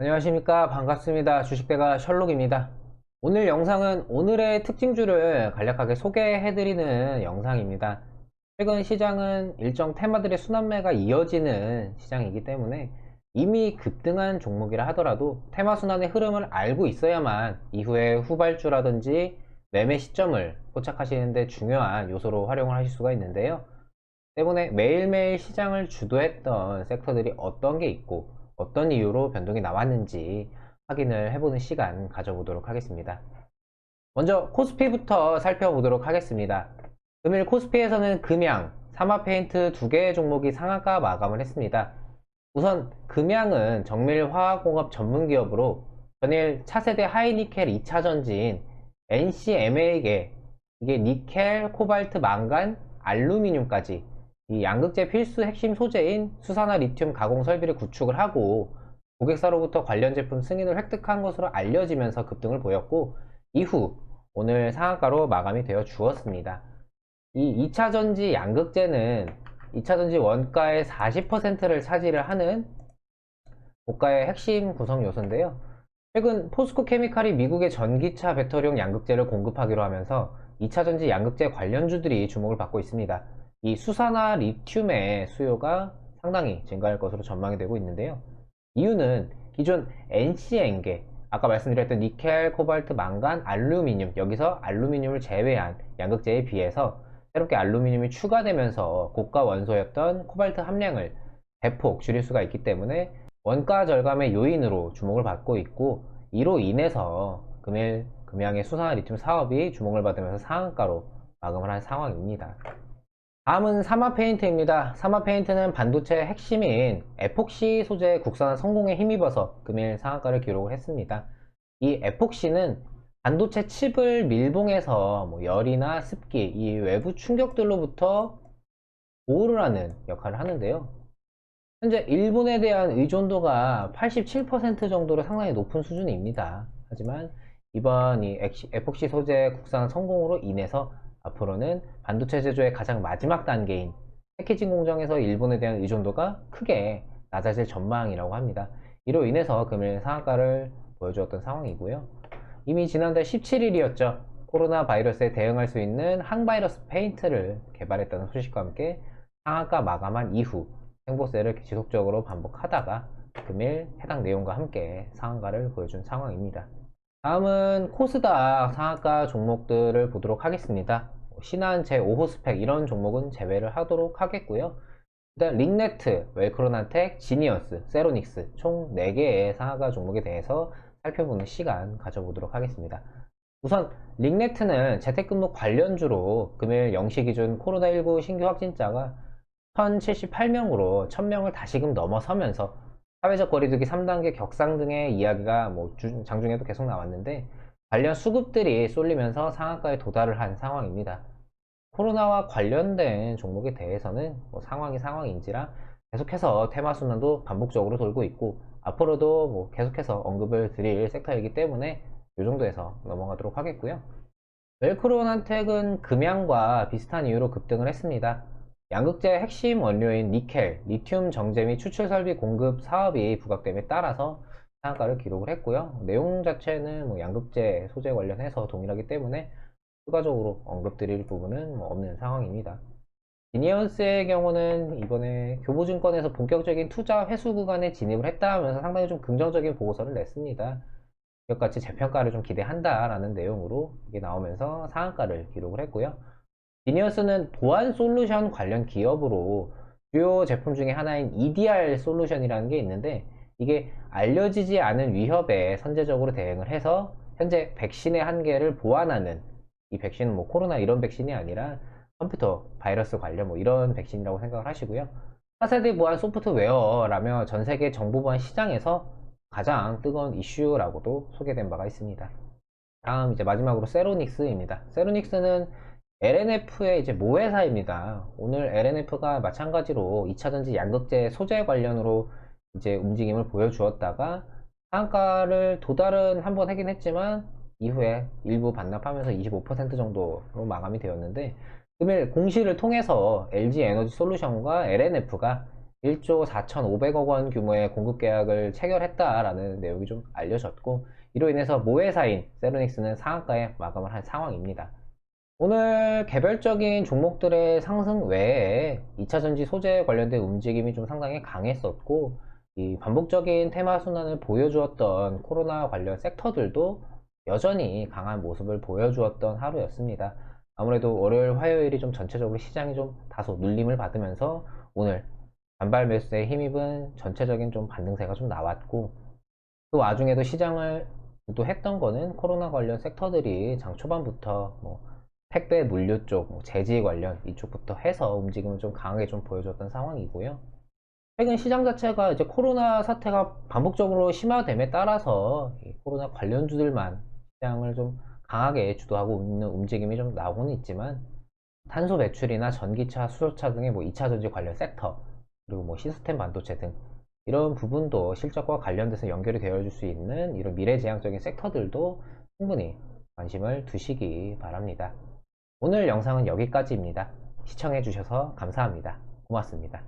안녕하십니까. 반갑습니다. 주식대가 셜록입니다. 오늘 영상은 오늘의 특징주를 간략하게 소개해드리는 영상입니다. 최근 시장은 일정 테마들의 순환매가 이어지는 시장이기 때문에 이미 급등한 종목이라 하더라도 테마 순환의 흐름을 알고 있어야만 이후에 후발주라든지 매매 시점을 포착하시는데 중요한 요소로 활용을 하실 수가 있는데요. 때문에 매일매일 시장을 주도했던 섹터들이 어떤 게 있고 어떤 이유로 변동이 나왔는지 확인을 해보는 시간 가져보도록 하겠습니다. 먼저 코스피부터 살펴보도록 하겠습니다. 금일 코스피에서는 금양, 사마페인트 두 개의 종목이 상한가 마감을 했습니다. 우선 금양은 정밀화학공업 전문기업으로 전일 차세대 하이니켈 2차전지인 NCMA에게 이게 니켈, 코발트, 망간, 알루미늄까지 이 양극재 필수 핵심 소재인 수산화 리튬 가공 설비를 구축을 하고 고객사로부터 관련 제품 승인을 획득한 것으로 알려지면서 급등을 보였고 이후 오늘 상한가로 마감이 되어 주었습니다. 이 2차전지 양극재는 2차전지 원가의 40%를 차지를 하는 고가의 핵심 구성 요소인데요. 최근 포스코 케미칼이 미국의 전기차 배터리용 양극재를 공급하기로 하면서 2차전지 양극재 관련주들이 주목을 받고 있습니다. 이 수산화 리튬의 수요가 상당히 증가할 것으로 전망이 되고 있는데요. 이유는 기존 NC엔계, 아까 말씀드렸던 니켈, 코발트, 망간, 알루미늄, 여기서 알루미늄을 제외한 양극재에 비해서 새롭게 알루미늄이 추가되면서 고가 원소였던 코발트 함량을 대폭 줄일 수가 있기 때문에 원가 절감의 요인으로 주목을 받고 있고 이로 인해서 금일 금양의 수산화 리튬 사업이 주목을 받으면서 상한가로 마감을 한 상황입니다. 다음은 사마 페인트입니다. 사마 페인트는 반도체 핵심인 에폭시 소재 국산 성공에 힘입어서 금일 상한가를 기록을 했습니다. 이 에폭시는 반도체 칩을 밀봉해서 뭐 열이나 습기, 이 외부 충격들로부터 보호를 하는 역할을 하는데요. 현재 일본에 대한 의존도가 87% 정도로 상당히 높은 수준입니다. 하지만 이번 이 에폭시 소재 국산 성공으로 인해서 앞으로는 반도체 제조의 가장 마지막 단계인 패키징 공정에서 일본에 대한 의존도가 크게 낮아질 전망이라고 합니다. 이로 인해서 금일 상한가를 보여주었던 상황이고요. 이미 지난달 17일이었죠. 코로나 바이러스에 대응할 수 있는 항바이러스 페인트를 개발했다는 소식과 함께 상한가 마감한 이후 행보세를 지속적으로 반복하다가 금일 해당 내용과 함께 상한가를 보여준 상황입니다. 다음은 코스닥 상한가 종목들을 보도록 하겠습니다. 신한 제5호 스펙 이런 종목은 제외를 하도록 하겠고요. 일단 링네트, 웰크로나텍, 지니어스, 세로닉스 총 4개의 상한가 종목에 대해서 살펴보는 시간 가져보도록 하겠습니다. 우선 링네트는 재택근무 관련주로 금일 0시 기준 코로나19 신규 확진자가 1078명으로 1000명을 다시금 넘어서면서 사회적 거리두기 3단계 격상 등의 이야기가 뭐 장중에도 계속 나왔는데 관련 수급들이 쏠리면서 상한가에 도달을 한 상황입니다. 코로나와 관련된 종목에 대해서는 뭐 상황이 상황인지라 계속해서 테마 순환도 반복적으로 돌고 있고 앞으로도 뭐 계속해서 언급을 드릴 섹터이기 때문에 이 정도에서 넘어가도록 하겠고요. 웰크론한텍은 금양과 비슷한 이유로 급등을 했습니다. 양극재 핵심 원료인 니켈, 리튬 정제 및 추출 설비 공급 사업이 부각됨에 따라서 상한가를 기록을 했고요. 내용 자체는 뭐 양극재 소재 관련해서 동일하기 때문에 추가적으로 언급드릴 부분은 뭐 없는 상황입니다. 지니언스의 경우는 이번에 교보증권에서 본격적인 투자 회수 구간에 진입을 했다 하면서 상당히 좀 긍정적인 보고서를 냈습니다. 이것같이 재평가를 좀 기대한다라는 내용으로 이게 나오면서 상한가를 기록을 했고요. 지니어스는 보안 솔루션 관련 기업으로 주요 제품 중에 하나인 EDR 솔루션이라는 게 있는데 이게 알려지지 않은 위협에 선제적으로 대응을 해서 현재 백신의 한계를 보완하는 이 백신은 뭐 코로나 이런 백신이 아니라 컴퓨터 바이러스 관련 뭐 이런 백신이라고 생각을 하시고요. 4세대 보안 소프트웨어라며 전 세계 정보 보안 시장에서 가장 뜨거운 이슈라고도 소개된 바가 있습니다. 다음 이제 마지막으로 세로닉스입니다. 세로닉스는 LNF의 이제 모회사입니다. 오늘 LNF가 마찬가지로 2차전지 양극재 소재 관련으로 이제 움직임을 보여주었다가 상가를 도달은 한 번 하긴 했지만 이후에 일부 반납하면서 25% 정도로 마감이 되었는데 금일 공시를 통해서 LG 에너지 솔루션과 LNF가 1조 4,500억 원 규모의 공급 계약을 체결했다라는 내용이 좀 알려졌고 이로 인해서 모회사인 세르닉스는 상한가에 마감을 한 상황입니다. 오늘 개별적인 종목들의 상승 외에 2차전지 소재 관련된 움직임이 좀 상당히 강했었고 이 반복적인 테마 순환을 보여주었던 코로나 관련 섹터들도 여전히 강한 모습을 보여주었던 하루였습니다. 아무래도 월요일, 화요일이 좀 전체적으로 시장이 좀 다소 눌림을 받으면서 오늘 반발 매수세에 힘입은 전체적인 좀 반등세가 좀 나왔고 그 와중에도 시장을 주도했던 거는 코로나 관련 섹터들이 장 초반부터 뭐 택배 물류 쪽, 뭐 제지 관련 이쪽부터 해서 움직임을 좀 강하게 좀 보여줬던 상황이고요. 최근 시장 자체가 이제 코로나 사태가 반복적으로 심화됨에 따라서 이 코로나 관련주들만 시장을 좀 강하게 주도하고 있는 움직임이 좀 나오고는 있지만 탄소 배출이나 전기차, 수소차 등의 뭐 2차 전지 관련 섹터 그리고 뭐 시스템 반도체 등 이런 부분도 실적과 관련돼서 연결이 되어줄 수 있는 이런 미래지향적인 섹터들도 충분히 관심을 두시기 바랍니다. 오늘 영상은 여기까지입니다. 시청해주셔서 감사합니다. 고맙습니다.